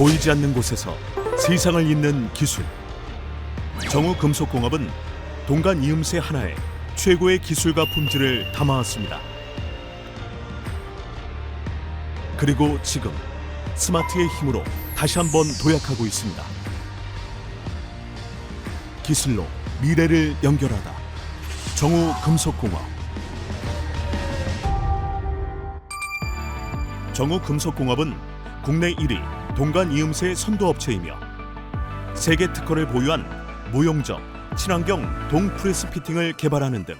보이지 않는 곳에서 세상을 잇는 기술. 정우 금속공업은 동간 이음새 하나에 최고의 기술과 품질을 담아왔습니다. 그리고 지금 스마트의 힘으로 다시 한번 도약하고 있습니다. 기술로 미래를 연결하다. 정우 금속공업. 정우 금속공업은 국내 1위 동간 이음새 선도업체이며 세계 특허를 보유한 무용적, 친환경 동프레스 피팅을 개발하는 등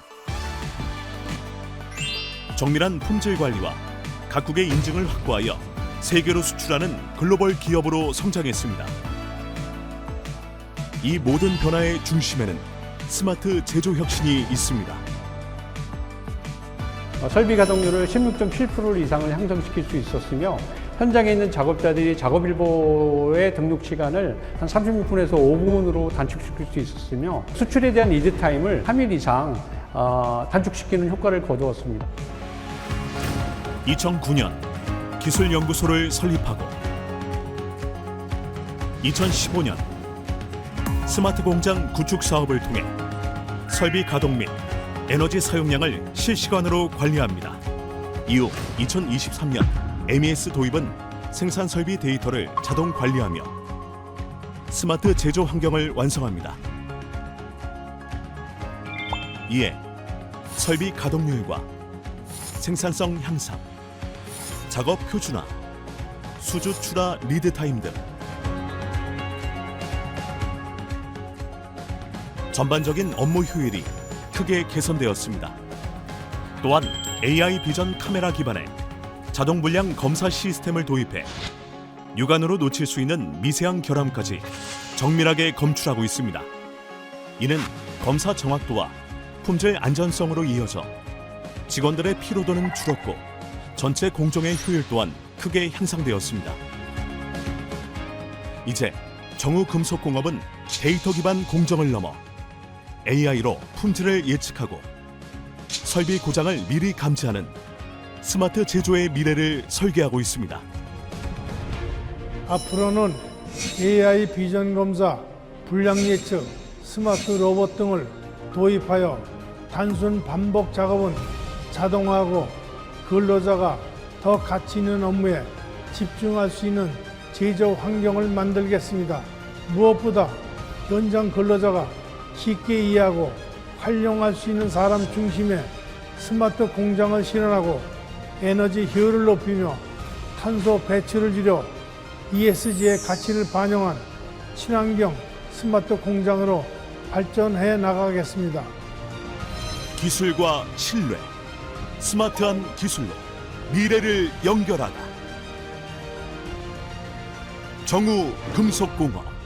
정밀한 품질 관리와 각국의 인증을 확보하여 세계로 수출하는 글로벌 기업으로 성장했습니다. 이 모든 변화의 중심에는 스마트 제조 혁신이 있습니다. 어, 설비 가동률을 16.7% 이상을 향상시킬 수 있었으며 현장에 있는 작업자들이 작업 일보의 등록 시간을 한 36분에서 5분으로 단축시킬 수 있었으며 수출에 대한 리드 타임을 3일 이상 어, 단축시키는 효과를 거두었습니다. 2009년 기술연구소를 설립하고 2015년 스마트 공장 구축 사업을 통해 설비 가동 및 에너지 사용량을 실시간으로 관리합니다. 이후 2023년 MES 도입은 생산 설비 데이터를 자동 관리하며 스마트 제조 환경을 완성합니다. 이에 설비 가동률과 생산성 향상, 작업 표준화, 수주 출하 리드 타임 등 전반적인 업무 효율이 크게 개선되었습니다. 또한 AI 비전 카메라 기반의 자동 불량 검사 시스템을 도입해 육안으로 놓칠 수 있는 미세한 결함까지 정밀하게 검출하고 있습니다. 이는 검사 정확도와 품질 안전성으로 이어져 직원들의 피로도는 줄었고 전체 공정의 효율 또한 크게 향상되었습니다. 이제 정우금속공업은 데이터 기반 공정을 넘어 AI로 품질을 예측하고 설비 고장을 미리 감지하는 스마트 제조의 미래를 설계하고 있습니다. 앞으로는 AI 비전 검사, 불량 예측, 스마트 로봇 등을 도입하여 단순 반복 작업은 자동화하고 근로자가 더 가치 있는 업무에 집중할 수 있는 제조 환경을 만들겠습니다. 무엇보다 현장 근로자가 쉽게 이해하고 활용할 수 있는 사람 중심의 스마트 공장을 실현하고 에너지 효율을 높이며 탄소 배출을 줄여 ESG의 가치를 반영한 친환경 스마트 공장으로 발전해 나가겠습니다. 기술과 신뢰, 스마트한 기술로 미래를 연결하다. 정우 금속공업